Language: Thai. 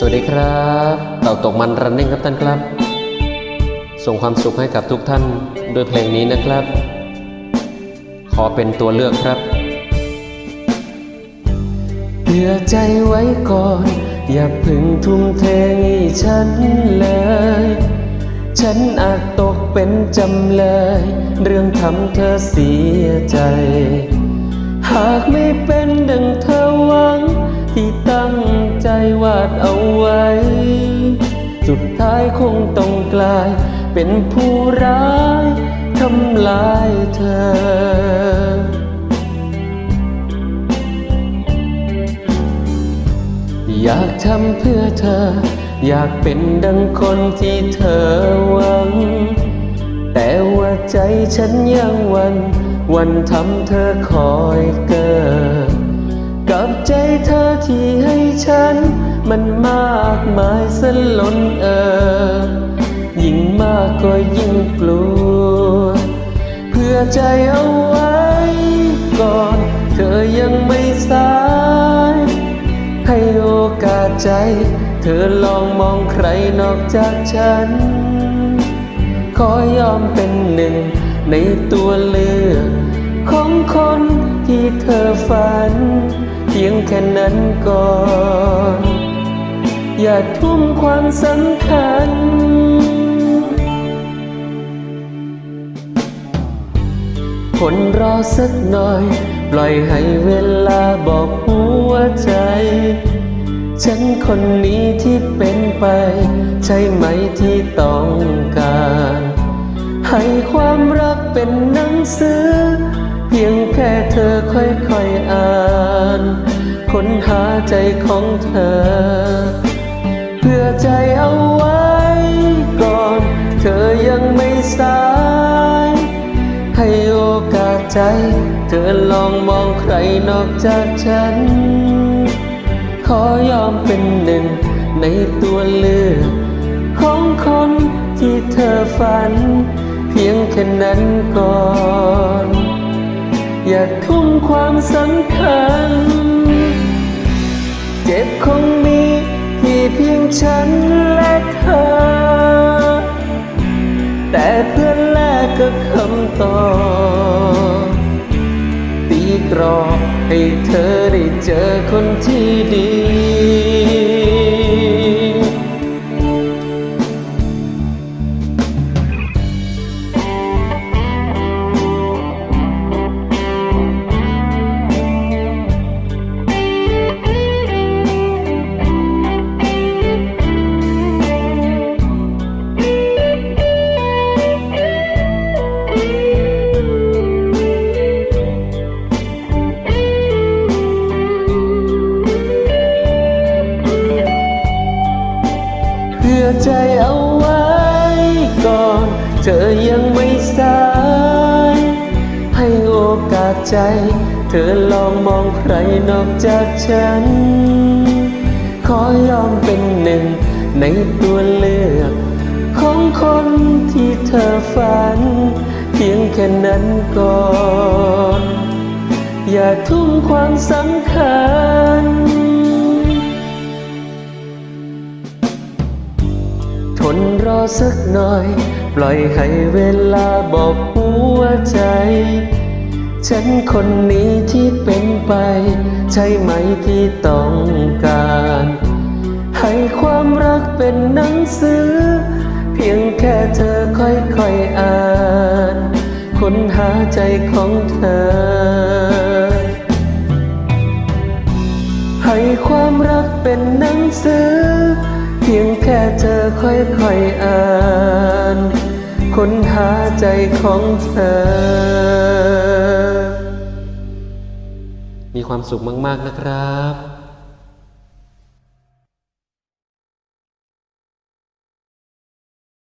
สวัสดีครับเต่าตกมันรันนิ่งครับท่านครับ ส่งความสุขให้กับทุกท่านด้วยเพลงนี้นะครับ ขอเป็นตัวเลือกครับเผื่อใจไว้ก่อน อย่าพึ่งทุ่มเทให้ฉันเลย ฉันอาจตกเป็นจำเลย เรื่องทำเธอเสียใจ หากไม่เป็นดังเธอ วาดเอาไว้ สุดท้ายคงต้องกลาย เป็นผู้ร้ายทำลายเธออยากทำเพื่อเธอ อยากเป็นดังคนที่เธอหวัง แต่ว่าใจฉันยังวัน วันทำเธอคอยเกิด กับใจเธอที่ให้ฉัน มันมากมายสนล้นเออ ยิ่งมากก็ยิ่งกลัว เพื่อใจเอาไว้ก่อน เธอยังไม่สาย ให้โอกาสใจ เธอลองมองใครนอกจากฉัน ขอยอมเป็นหนึ่งในตัวเลือกของคนที่เธอฝัน พียงแค่นั้นก่อน อย่าทุ่มความสำคัญ คนรอสักหน่อย ปล่อยให้เวลาบอกหัวใจ ฉันคนนี้ที่เป็นไป ใช่ไหมที่ต้องการ ให้ความรักเป็นหนังสือ เพียงแค่เธอค่อยๆอ่าน ค้นหาใจของเธอ เพื่อใจเอาไว้ก่อน เธอยังไม่สาย ให้โอกาสใจ เธอลองมองใครนอกจากฉัน ขอยอมเป็นหนึ่งในตัวเลือก ของคนที่เธอฝัน เพียงแค่นั้นก่อน อย่าทุ่มความสำคัญ เจ็บคงมีที่เพียงฉันและเธอ แต่เพื่อนแลกกับคำตอบตีกรอบให้เธอได้เจอคนที่ดี เพื่อใจเอาไว้ก่อน เธอยังไม่สาย ให้โอกาสใจ เธอลองมองใครนอกจากฉัน ขอยอมเป็นหนึ่งในตัวเลือก ของคนที่เธอฝัน เพียงแค่นั้นก่อน อย่าทุ่มความสำคัญ สักหน่อย ปล่อยให้เวลาบอกหัวใจ ฉันคนนี้ที่เป็นไป ใช่ไหมที่ต้องการ ให้ความรักเป็นหนังสือ เพียงแค่เธอค่อยๆอ่านค้นหาใจของเธอ ให้ความรักเป็นหนังสือ พียงแค่เธอค่อยๆอ่านค้นหาใจของเธอ มีความสุขมาก ๆนะครับ